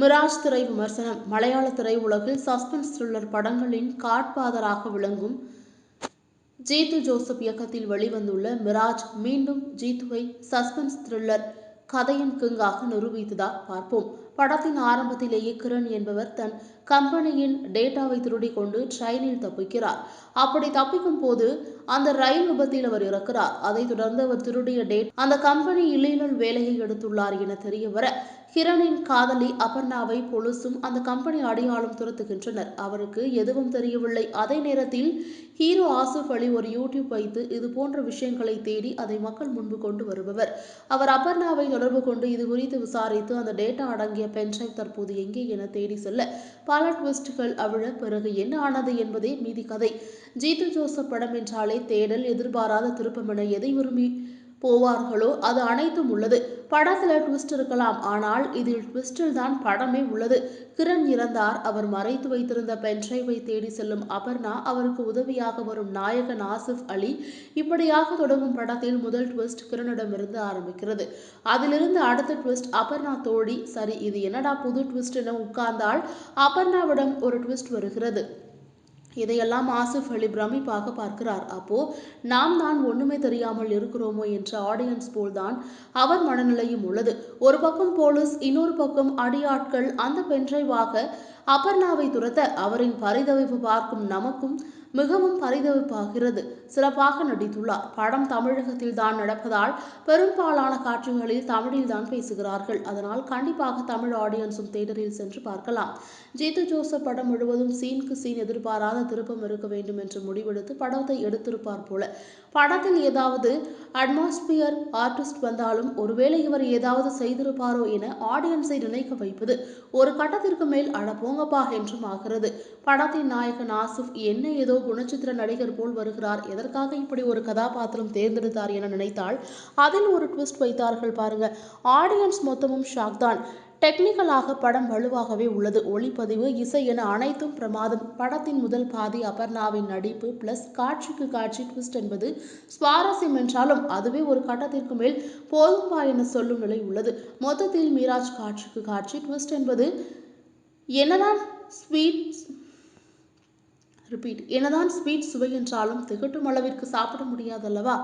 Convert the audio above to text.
Mirage திரை விமர்சனம். மலையாள திரையுலகில் சஸ்பென்ஸ் த்ரில்லர் படங்களின் காட்பாதராக விளங்கும் ஜீத்து ஜோசப் இயக்கத்தில் வெளிவந்துள்ள மிராஜ் மீண்டும் ஜீத்துவை சஸ்பென்ஸ் த்ரில்லர் கதையின் கிங்காக நிரூபித்ததா பார்ப்போம். படத்தின் ஆரம்பத்திலேயே கிரண் என்பவர் தன் கம்பெனியின் டேட்டாவை திருடி கொண்டு ட்ரெயினில் தப்பிக்கிறார். அப்படி தப்பிக்கும் போது அந்த ரயில் விபத்தில் அவர் இறக்கிறார். அதைத் தொடர்ந்து அவர் திருடிய டேட் அந்த கம்பெனி இல்லீகல் வேலையை எடுத்துள்ளார் என தெரிய வர கிரணின் காதலி அபர்ணாவை போலீசும் அந்த கம்பெனி அடையாளம் துரத்துகின்றனர். அவருக்கு எதுவும் தெரியவில்லை. அதே நேரத்தில் ஹீரோ ஆசிஃப் அலி ஒரு யூடியூப் வைத்து இது போன்ற விஷயங்களை தேடி அதை மக்கள் முன்பு கொண்டு வருபவர். அவர் அபர்ணாவை தொடர்பு கொண்டு இது குறித்து விசாரித்து அந்த டேட்டா அடங்கிய பென்ட்ரைவ் தற்போது எங்கே என தேடி செல்ல பல ட்விஸ்டுகள் அவிழ பிறகு என்ன ஆனது என்பதே மீதி கதை. ஜீத்து ஜோசப் படம் என்றாலே தேடல் எதிர்பாராத திருப்பமென எதை விரும்பி போவார்களோ? அது அனைத்தும் உள்ளது. படத்தில் ட்விஸ்ட் இருக்கலாம். ஆனால் இதில் ட்விஸ்டில் தான் படமே உள்ளது. கிரண் இறந்தார். அவர் மறைத்து வைத்திருந்த பென்ட்ரைவை தேடி செல்லும் அபர்ணா அவருக்கு உதவியாக வரும் நாயகன் ஆசிஃப் அலி இப்படியாக தொடங்கும் படத்தில் முதல் ட்விஸ்ட் கிரணிடமிருந்து ஆரம்பிக்கிறது. அதிலிருந்து அடுத்த ட்விஸ்ட் அபர்ணா தோழி. சரி இது என்னடா புது ட்விஸ்ட் என உட்கார்ந்தால் அபர்ணாவிடம் ஒரு ட்விஸ்ட் வருகிறது. இதையெல்லாம் ஆசிஃப் அலி பிரமிப்பாக பார்க்கிறார். அப்போ நாம் தான் ஒண்ணுமே தெரியாமல் இருக்கிறோமோ என்ற ஆடியன்ஸ் போல்தான் அவர் மனநிலையும் உள்ளது. ஒரு பக்கம் போலீஸ் இன்னொரு பக்கம் அடியாட்கள் அந்த பென்ட்ரைவாக அபர்ணாவை துரத்த அவரின் பரிதவிப்பு பார்க்கும் நமக்கும் மிகவும் பரிதவிப்பாகிறது. சிறப்பாக நடித்துள்ளார். படம் தமிழகத்தில் தான் நடப்பதால் பெரும்பாலான காட்சிகளில் தமிழில் தான் பேசுகிறார்கள். அதனால் கண்டிப்பாக தமிழ் ஆடியன்ஸும் தேட்டரில் சென்று பார்க்கலாம். ஜீத்து ஜோசப் படம் முழுவதும் சீனுக்கு சீன் எதிர்பாராத திருப்பம் இருக்க வேண்டும் என்று முடிவெடுத்து படத்தை எடுத்திருப்பார் போல. படத்தில் ஏதாவது அட்மாஸ்பியர் ஆர்டிஸ்ட் வந்தாலும் ஒருவேளை இவர் ஏதாவது செய்திருப்பாரோ என ஆடியன்ஸை நினைக்க வைப்பது ஒரு கட்டத்திற்கு மேல் அட போங்கப்பா என்றும் ஆகிறது. படத்தின் நாயகன் ஆசிஃப் என்ன ஏதோ குணச்சித்திர நடிகர் போல் வருகிறார். எதற்காக இப்படி ஒரு கதாபாத்திரம் தேர்ந்தெடுத்தார் என நினைத்தால் அதில் ஒரு ட்விஸ்ட் வைத்தார்கள் பாருங்க. ஆடியன்ஸ் மொத்தமும் ஷாக் தான். டெக்னிக்கலாக படம் வலுவாகவே உள்ளது. ஒளிப்பதிவு இசை என அனைத்தும் பிரமாதம். படத்தின் முதல் பாதி அபர்ணாவின் நடிப்பு பிளஸ் காட்சிக்கு காட்சி ட்விஸ்ட் என்பது சுவாரஸ்யம் என்றாலும் அதுவே ஒரு கட்டத்திற்கு மேல் போதும்பா என சொல்லும் நிலை உள்ளது. மொத்தத்தில் மீராஜ் காட்சிக்கு காட்சி ட்விஸ்ட் என்பது என்னதான் ஸ்வீட் ரிப்பீட் என்னதான் ஸ்வீட் சுவை என்றாலும் திகட்டும் அளவிற்கு சாப்பிட முடியாதல்லவா?